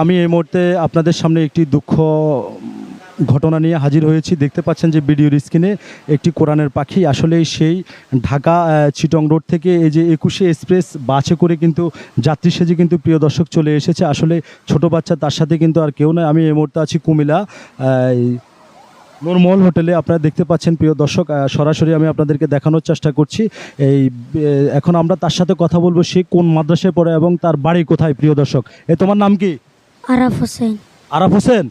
আমি এই মুহূর্তে আপনাদের সামনে একটি দুঃখ ঘটনা নিয়ে হাজির হয়েছি। দেখতে পাচ্ছেন যে ভিডিওর স্ক্রিনে একটি কোরআনের পাখি। আসলে সেই ঢাকা চিটং রোড থেকে এই যে একুশে এক্সপ্রেস বাসে করে কিন্তু যাত্রী সেজে কিন্তু প্রিয় দর্শক চলে এসেছে। আসলে ছোট বাচ্চা তার সাথে কিন্তু আর কেউ নয়। আমি এই মুহূর্তে আছি এই নূরমহল হোটেলে আপনারা দেখতে পাচ্ছেন প্রিয় দর্শক সরাসরি আমি আপনাদেরকে দেখানোর চেষ্টা করছি। এই এখন আমরা তার সাথে কথা বলব সে কোন মাদ্রাসায় পড়ে এবং তার বাড়ি কোথায় প্রিয় দর্শক। এ তোমার নাম কি? আরাফ হোসেন। আরাফ হোসেন?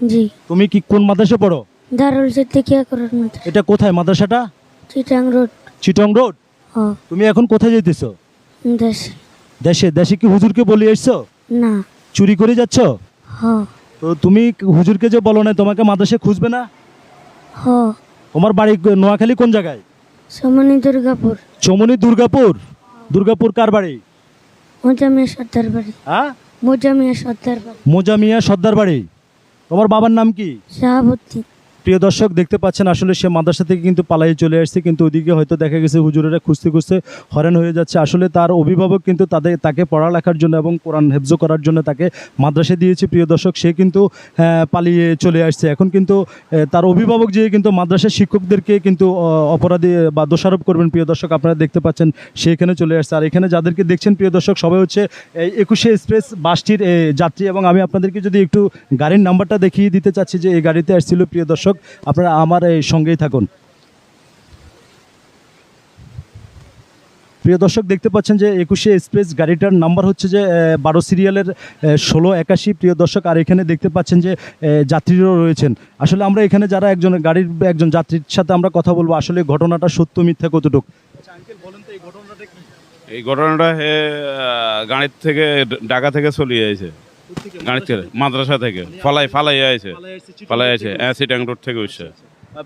জি। তুমি কি কোন মাদ্রাসায় পড়ো? দারুল সিদ্দিকিয়া করার মতো এটা কোথায় মাদ্রাসাটা? চিটাং রোড। চিটং রোড? ও তুমি এখন কোথায় যাইতেছো? দেশ। দেশে দেশে কি হুজুরকে বলে এসছো? না। চুরি করে যাচ্ছ? হ তো তুমি হুজুরকে যে বলো না তোমাকে মাদ্রাসায় খুঁজবে না? হ। তোমার বাড়ি নোয়াখালী কোন জায়গায়? সমনি দুর্গাপুর। চমনি দুর্গাপুর? দুর্গাপুর কার বাড়ি? মোজামিয়া সর্দার বাড়ি। হ্যাঁ? মোজামিয়া সর্দার বাড়ি। মোজামিয়া সর্দার বাড়ি। তোমার বাবার নাম কি? শাহাবুদ্দিন। প্রিয় দর্শক, দেখতে পাচ্ছেন আসলে সে মাদ্রাসা থেকে কিন্তু পালাই চলে আসছে, কিন্তু ওদিকে হয়তো দেখা গেছে হুজুরেরা খুঁজতে খুঁজতে হরেন হয়ে যাচ্ছে। আসলে তার অভিভাবক কিন্তু তাদের, তাকে পড়ালেখার জন্য এবং কোরআন হেফজ করার জন্য তাকে মাদ্রাসা দিয়েছে। প্রিয় দর্শক, সে কিন্তু পালিয়ে চলে আসছে। এখন কিন্তু তার অভিভাবক যে কিন্তু মাদ্রাসার শিক্ষকদেরকে কিন্তু অপরাধী বা দোষারোপ করবেন, প্রিয় দর্শক, আপনারা দেখতে পাচ্ছেন সে এখানে চলে আসছে। আর এখানে যাদেরকে দেখছেন, প্রিয় দর্শক, সবাই হচ্ছে এই একুশে এক্সপ্রেস বাসটির যাত্রী। এবং আমি আপনাদেরকে যদি একটু গাড়ির নাম্বারটা দেখিয়ে দিতে চাচ্ছি যে এই গাড়িতে আসছিল, প্রিয় দর্শক আপনারা আমার এই সঙ্গেই থাকুন। প্রিয় দর্শক দেখতে পাচ্ছেন যে একুশে এক্সপ্রেস গাড়িটার নাম্বার হচ্ছে যে বারো সিরিয়ালের ষোলো একাশি। প্রিয় দর্শক আর এখানে দেখতে পাচ্ছেন যে যাত্রীরাও রয়েছেন। আসলে আমরা এখানে যারা একজন গাড়ির একজন যাত্রীর সাথে আমরা কথা বলব আসলে ঘটনাটা সত্য মিথ্যা কতটুকু? এই ঘটনাটা গাড়ির থেকে ঢাকা থেকে চলে এসেছে। মাদ্রাসা থেকে। ফালাই ফালাই আছে ফালাই আছে সিটাং রোড থেকে উঠছে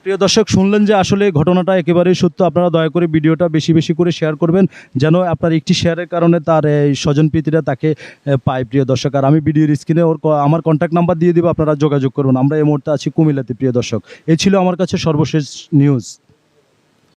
প্রিয় দর্শক শুনলেন যে আসলে ঘটনাটা একেবারেই সত্য। আপনারা দয়া করে ভিডিওটা বেশি বেশি করে শেয়ার করবেন যেন আপনার একটি শেয়ারের কারণে তার এই স্বজনপ্রীতিরা তাকে পায় প্রিয় দর্শক। আর আমি ভিডিওর স্ক্রিনে ওর আমার কন্ট্যাক্ট নাম্বার দিয়ে দিব আপনারা যোগাযোগ করুন। আমরা এই মুহূর্তে আছি কুমিল্লাতে প্রিয় দর্শক। এই ছিল আমার কাছে সর্বশেষ নিউজ